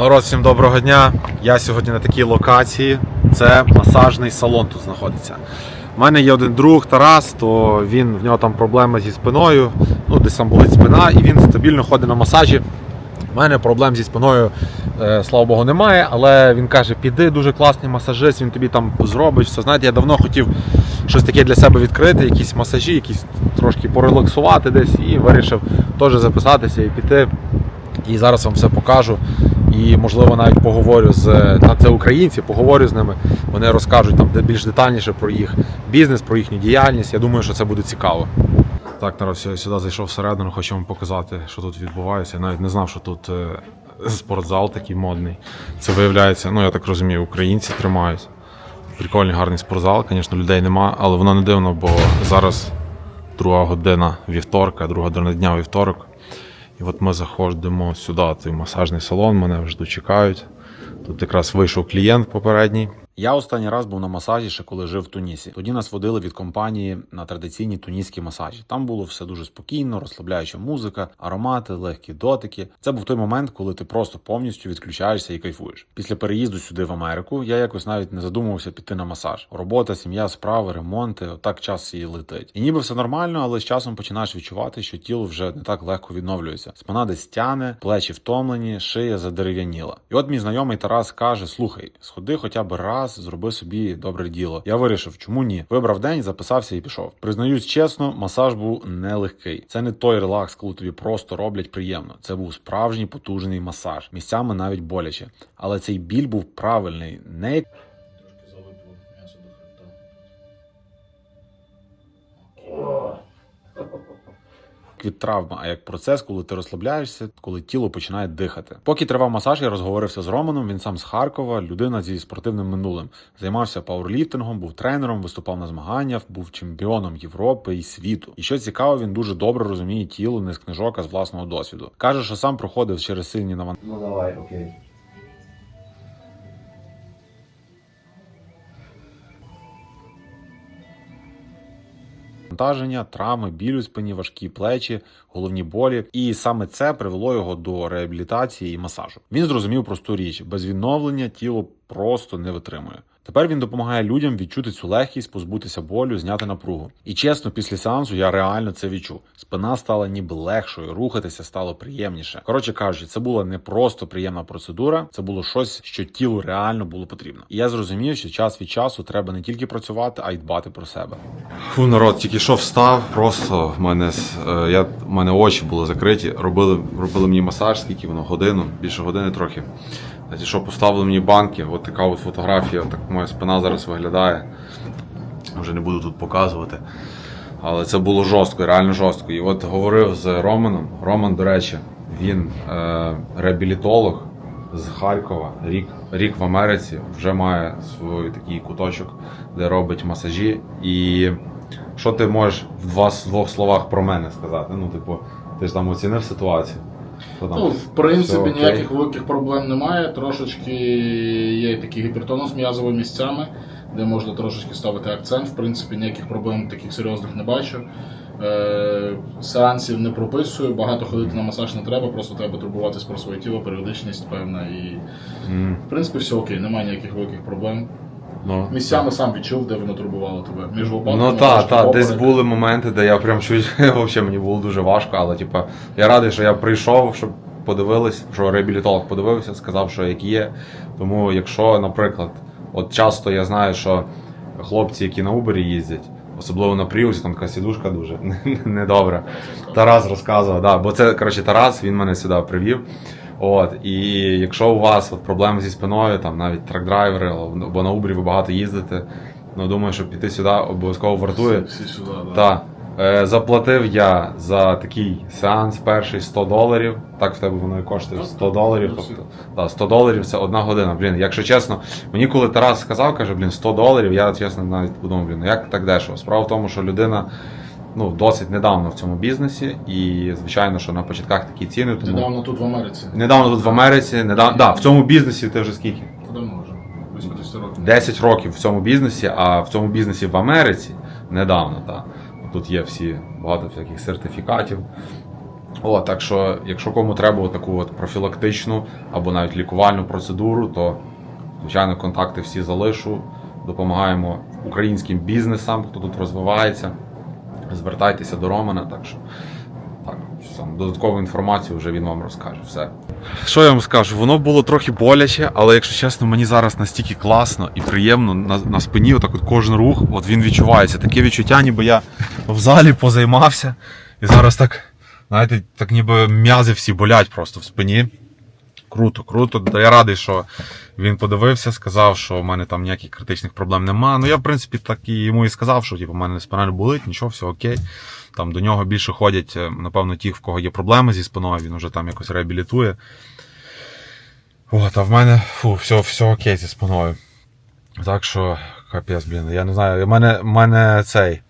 Народ, всім доброго дня. Я сьогодні на такій локації. Це масажний салон тут знаходиться. У мене є один друг Тарас, то він в нього там проблеми зі спиною. Ну, десь там болить спина, і він стабільно ходить на масажі. У мене проблем зі спиною, е, слава Богу, немає, але він каже: піди, дуже класний масажист, він тобі там зробить все. Знаєте, я давно хотів щось таке для себе відкрити, якісь масажі, якісь трошки порелаксувати десь, і вирішив теж записатися і піти. І зараз вам все покажу. І можливо навіть поговорю з та це українці, поговорю з ними. Вони розкажуть там більш детальніше про їх бізнес, про їхню діяльність. Я думаю, що це буде цікаво. Так, народ, сюди зайшов всередину, хочу вам показати, що тут відбувається. Я навіть не знав, що тут е, спортзал такий модний. Це виявляється, ну я так розумію, українці тримають. Прикольний, гарний спортзал. Звісно, людей нема, але воно не дивно, бо зараз друга година вівторка, друга година дня вівторок. І от ми заходимо сюди, той масажний салон, мене вже дочекають. Тут якраз вийшов клієнт попередній. Я останній раз був на масажі, ще коли жив в Тунісі. Тоді нас водили від компанії на традиційні туніські масажі. Там було все дуже спокійно, розслабляюча музика, аромати, легкі дотики. Це був той момент, коли ти просто повністю відключаєшся і кайфуєш. Після переїзду сюди в Америку я якось навіть не задумувався піти на масаж. Робота, сім'я, справи, ремонти. Отак час її летить. І ніби все нормально, але з часом починаєш відчувати, що тіло вже не так легко відновлюється. Спина десь тяне, плечі втомлені, шия задерев'яніла. І от мій знайомий Тарас каже: Слухай, сходи хоча б раз, зроби собі добре діло. Я вирішив, чому ні? Вибрав день, записався і пішов. Признаюсь чесно, масаж був нелегкий. Це не той релакс, коли тобі просто роблять приємно. Це був справжній потужний масаж, місцями навіть боляче. Але цей біль був правильний, не як Трошки залипло м'ясо до хребта. Від травми, а як процес, коли ти розслабляєшся, коли тіло починає дихати. Поки тривав масаж, я розговорився з Романом. Він сам з Харкова, людина зі спортивним минулим. Займався пауерліфтингом, був тренером, виступав на змаганнях, був чемпіоном Європи і світу. І що цікаво, він дуже добре розуміє тіло не з книжок, а з власного досвіду. каже, що сам проходив через сильні навантаження. Ну давай, окей. Навантаження, травми, біль у спині, важкі плечі, головні болі, і саме це привело його до реабілітації і масажу. Він зрозумів просту річ: без відновлення тіло просто не витримує. Тепер він допомагає людям відчути цю легкість, позбутися болю, зняти напругу. І чесно, після сеансу я реально це відчув. Спина стала ніби легшою, рухатися стало приємніше. Коротше кажучи, це була не просто приємна процедура, це було щось, що тілу реально було потрібно. І я зрозумів, що час від часу треба не тільки працювати, а й дбати про себе. Фу, народ, тільки що встав, просто в мене е, я в мене очі були закриті. Робили, робили мені масаж, скільки воно годину, більше години трохи. Знаєте, що поставили мені банки, от така от фотографія, так моя спина зараз виглядає. Вже не буду тут показувати. Але це було жорстко, реально жорстко. І от говорив з Романом. Роман, до речі, він е, реабілітолог з Харкова, рік, рік в Америці, вже має свій такий куточок, де робить масажі. І що ти можеш в двох словах про мене сказати? Ну, типу, ти ж там оцінив ситуацію. Що там? Ну, в принципі, Все окей? ніяких великих проблем немає. Трошечки є такий гіпертонус м'язовими місцями, де можна трошечки ставити акцент. В принципі, ніяких проблем таких серйозних не бачу. Е, сеансів не прописую, багато ходити на масаж не треба, просто треба турбуватись про своє тіло, періодичність певна. І М, в принципі все окей, немає ніяких великих проблем. Ну, Місцями сам відчув, де воно турбувало тебе. Між лопатками. Ну так, так, десь були моменти, де я прям чуть взагалі мені було дуже важко, але типа я радий, що я прийшов, щоб подивились, що реабілітолог подивився, сказав, що як є. Тому, якщо, наприклад, от часто я знаю, що хлопці, які на Uber їздять, особливо на Prius, там така сідушка дуже недобра. Тарас розказував, да, бо це коротше Тарас, він мене сюди привів. От, і якщо у вас от, проблеми зі спиною, там навіть трак-драйвери, або на Uber ви багато їздите, ну думаю, що піти сюди обов'язково вартує. Всі сюди, да. Е, заплатив я за такий сеанс перший 100 доларів. Так в тебе воно і коштує 100 доларів. Тобто, да, 100 доларів це одна година. Блін, якщо чесно, мені коли Тарас сказав, каже, блін, 100 доларів, я чесно навіть подумав, блін, ну як так дешево? Справа в тому, що людина ну, досить недавно в цьому бізнесі, і звичайно, що на початках такі ціни. Тому... Недавно тут в Америці. Недавно тут в Америці, недавно, да, в цьому бізнесі ти вже скільки? Давно вже. 10 років. 10 років в цьому бізнесі, а в цьому бізнесі в Америці недавно, так. Тут є всі багато всяких сертифікатів. О, так що, якщо кому треба таку от профілактичну або навіть лікувальну процедуру, то звичайно контакти всі залишу. Допомагаємо українським бізнесам, хто тут розвивається. Звертайтеся до Романа, так що так, сам додаткову інформацію вже він вам розкаже. Все. Що я вам скажу? Воно було трохи боляче, але якщо чесно, мені зараз настільки класно і приємно на, на спині, отак от кожен рух, от він відчувається. Таке відчуття, ніби я в залі позаймався. І зараз так, знаєте, так ніби м'язи всі болять просто в спині. Круто, круто. Я радий, що він подивився, сказав, що в мене там ніяких критичних проблем немає. Ну я, в принципі, так і йому і сказав, що типу, в мене спина не болить, нічого, все окей. Там до нього більше ходять, е, напевно, ті, в кого є проблеми зі спиною, він вже там якось реабілітує. От, а в мене фу, все, все окей зі спиною. Так що, капець, блін, я не знаю, в мене, в мене цей.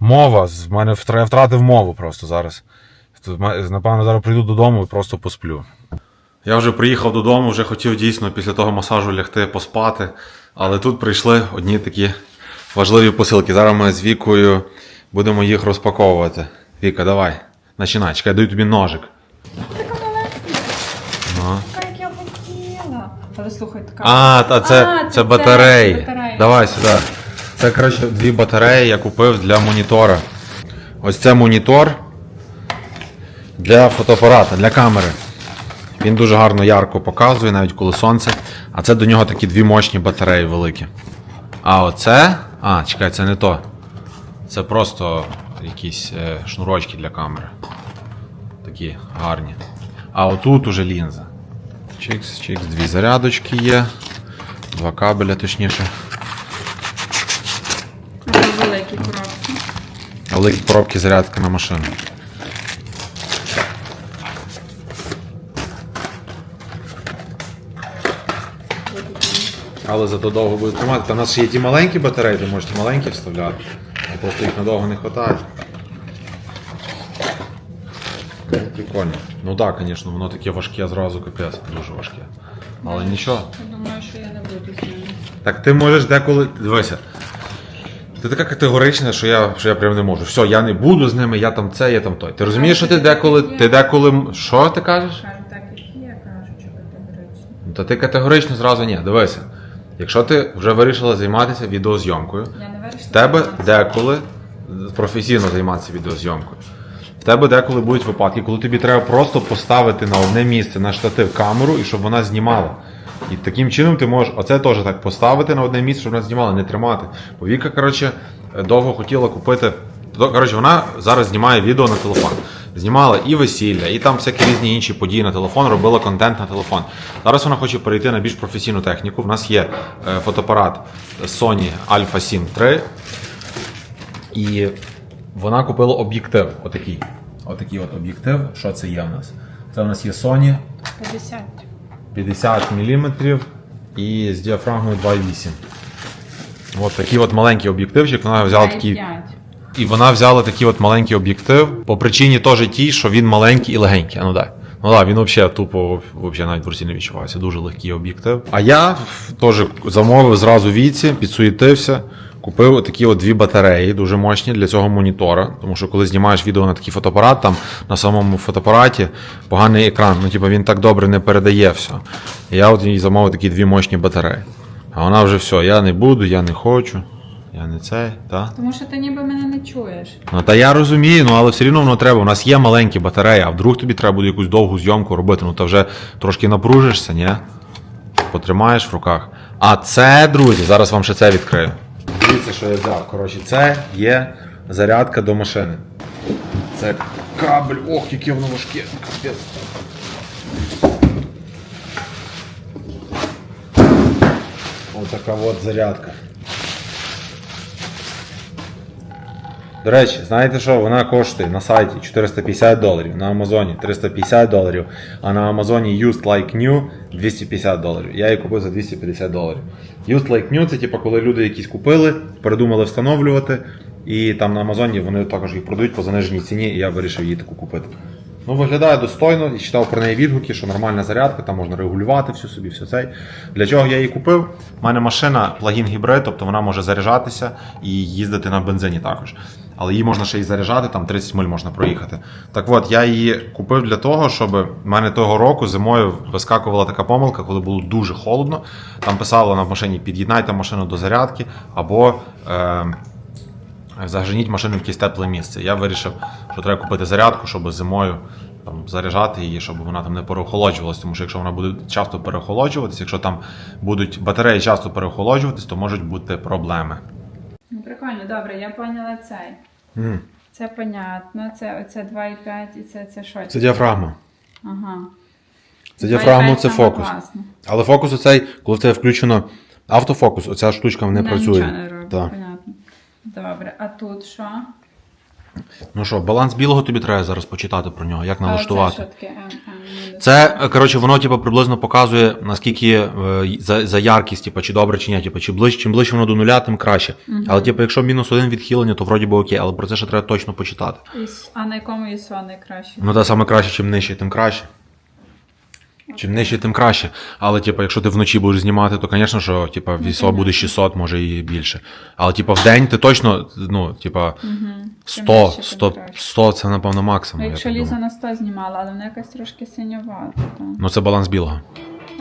Мова, з мене втратив мову просто зараз. Напевно, зараз прийду додому і просто посплю. Я вже приїхав додому, вже хотів дійсно після того масажу лягти поспати. Але тут прийшли одні такі важливі посилки. Зараз ми з Вікою будемо їх розпаковувати. Віка, давай. Починай, чекай, даю тобі ножик. Така маленька, Ага. така, як я хотіла. Але слухай, така. А, та це, А, це, це батареї. батареї. Давай сюди. Це, коротше, дві батареї я купив для монітора. Ось це монітор для фотоапарата, для камери. Він дуже гарно ярко показує, навіть коли сонце. А це до нього такі дві мощні батареї великі. А оце. А, чекай, це не то. Це просто якісь е, шнурочки для камери. Такі гарні. А отут уже лінза. Чикс, чикс, дві зарядочки є. Два кабеля, точніше. Великі коробки. Великі коробки зарядки на машину. Але зато довго буде тримати. Та в нас ще є ті маленькі батареї, ти можеш маленькі вставляти. А просто їх надовго не вистачає. Прикольно. Ну так, звісно, воно таке важке зразу капець, дуже важке. Але нічого. Думаю, що я не буду з ними. Так ти можеш деколи. Дивися. Ти така категорична, що я, що я прям не можу. Все, я не буду з ними, я там це, я там той. Ти розумієш, що ти деколи. Ти деколи. Що ти кажеш? Кажу так, як є, кажу, що категорично. Ну, Та ти категорично зразу ні. Дивися. Якщо ти вже вирішила займатися відеозйомкою, Я не вирішила. в тебе займатися. деколи професійно займатися відеозйомкою. В тебе деколи будуть випадки, коли тобі треба просто поставити на одне місце на штатив камеру і щоб вона знімала. І таким чином ти можеш оце теж так поставити на одне місце, щоб вона знімала, не тримати. Бо Віка, коротше, довго хотіла купити. Коротше, вона зараз знімає відео на телефон. Знімала і весілля, і там всякі різні інші події на телефон, робила контент на телефон. Зараз вона хоче перейти на більш професійну техніку. В нас є е, фотоапарат Sony Alpha 7 III. І вона купила об'єктив. Отакий. Отакий от об'єктив. Що це є в нас? Це у нас є Sony 50. 50 мм і з діафрагмою 2,8. От такий от маленький об'єктивчик. Вона взяла такий. 5. І вона взяла такий от маленький об'єктив по причині теж тій, що він маленький і легенький. Ну дай. Ну так, він взагалі тупо взагалі навіть в руці не відчувається. Дуже легкий об'єктив. А я теж замовив зразу віці, підсуетився. Купив такі от дві батареї, дуже мощні для цього монітора. Тому що коли знімаєш відео на такий фотоапарат, там на самому фотоапараті поганий екран. Ну, типу, він так добре не передає все. І я от їй замовив такі дві мощні батареї. А вона вже все, я не буду, я не хочу, я не цей, так? Тому що ти ніби мене не чуєш. Ну та я розумію, ну але все рівно воно треба. У нас є маленькі батареї, а вдруг тобі треба буде якусь довгу зйомку робити, ну та вже трошки напружишся, ні? Потримаєш в руках. А це, друзі, зараз вам ще це відкрию. Дивіться, що я взяв. Коротше, це є зарядка до машини. Це кабель, ох, яке воно важке. Капець. Ось така от зарядка. До речі, знаєте що? Вона коштує на сайті 450 доларів, на Амазоні 350 доларів, а на Амазоні Used Like New 250 доларів. Я її купив за 250 доларів. Used Like New це типу, коли люди якісь купили, передумали встановлювати, і там на Амазоні вони також їх продають по заниженій ціні, і я вирішив її таку купити. Ну, виглядає достойно і читав про неї відгуки, що нормальна зарядка, там можна регулювати всю собі, все цей. Для чого я її купив? У мене машина плагін гібрид, тобто вона може заряджатися і їздити на бензині також. Але її можна ще й заряджати, там 30 миль можна проїхати. Так от, я її купив для того, щоб в мене того року зимою вискакувала така помилка, коли було дуже холодно. Там писало на машині: під'єднайте машину до зарядки або. Е- Загженіть машину в якесь тепле місце. Я вирішив, що треба купити зарядку, щоб зимою там, заряджати її, щоб вона там не переохолоджувалась. Тому що якщо вона буде часто переохолоджуватись, якщо там будуть батареї часто переохолоджуватись, то можуть бути проблеми. Ну, прикольно, добре, я поняла цей. Це понятно, це оце 2,5 і це, це що? Це діафрагма. Ага. Це діафрагма, це фокус. класно. Але фокус оцей, коли в тебе включено автофокус, оця штучка не не працює. Нічого не робить, понятно. Добре, а тут що? Ну що, баланс білого тобі треба зараз почитати про нього, як налаштувати. Це, таке? Коротше, воно типу, приблизно показує, наскільки е, за, за яркість, типу, чи добре, чи ні. Типу, чи ближче, чим ближче воно до нуля, тим краще. Але, типу, якщо мінус один відхилення, то вроді би окей, але про це ще треба точно почитати. Іс- А на якому ISO найкраще? Ну, та саме краще, чим нижче, тим краще. Чим нижче, тим краще. Але, типу, якщо ти вночі будеш знімати, то, звісно, що типу, вісо буде 600, може і більше. Але, типу, в день ти точно, ну, типу, Чим 100, 100, 100 це, напевно, максимум. я якщо так Ліза думаю. на 100 знімала, але вона якась трошки синювата. та. Ну, це баланс білого.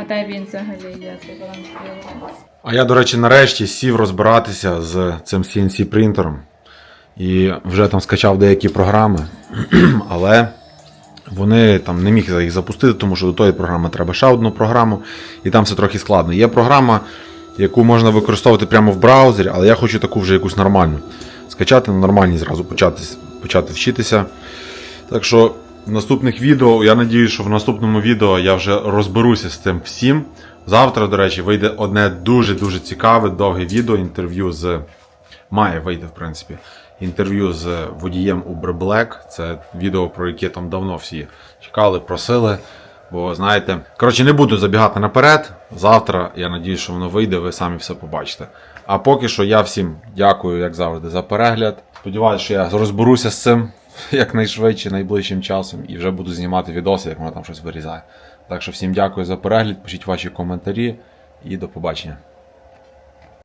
А де він взагалі є, цей баланс білого? А я, до речі, нарешті сів розбиратися з цим CNC принтером. І вже там скачав деякі програми, але вони там не міг їх запустити, тому що до тої програми треба ще одну програму, і там все трохи складно. Є програма, яку можна використовувати прямо в браузері, але я хочу таку вже якусь нормальну. Скачати на нормальній зразу почати, почати вчитися. Так що в наступних відео, я надію, що в наступному відео я вже розберуся з цим всім. Завтра, до речі, вийде одне дуже-дуже цікаве, довге відео, інтерв'ю з. Має вийти, в принципі. Інтерв'ю з водієм Uber Black. Це відео, про яке там давно всі чекали, просили. Бо знаєте, коротше, не буду забігати наперед. Завтра я надію, що воно вийде, ви самі все побачите. А поки що я всім дякую, як завжди, за перегляд. Сподіваюся, що я розберуся з цим якнайшвидше, найближчим часом, і вже буду знімати відоси, як воно там щось вирізає. Так що всім дякую за перегляд, пишіть ваші коментарі і до побачення.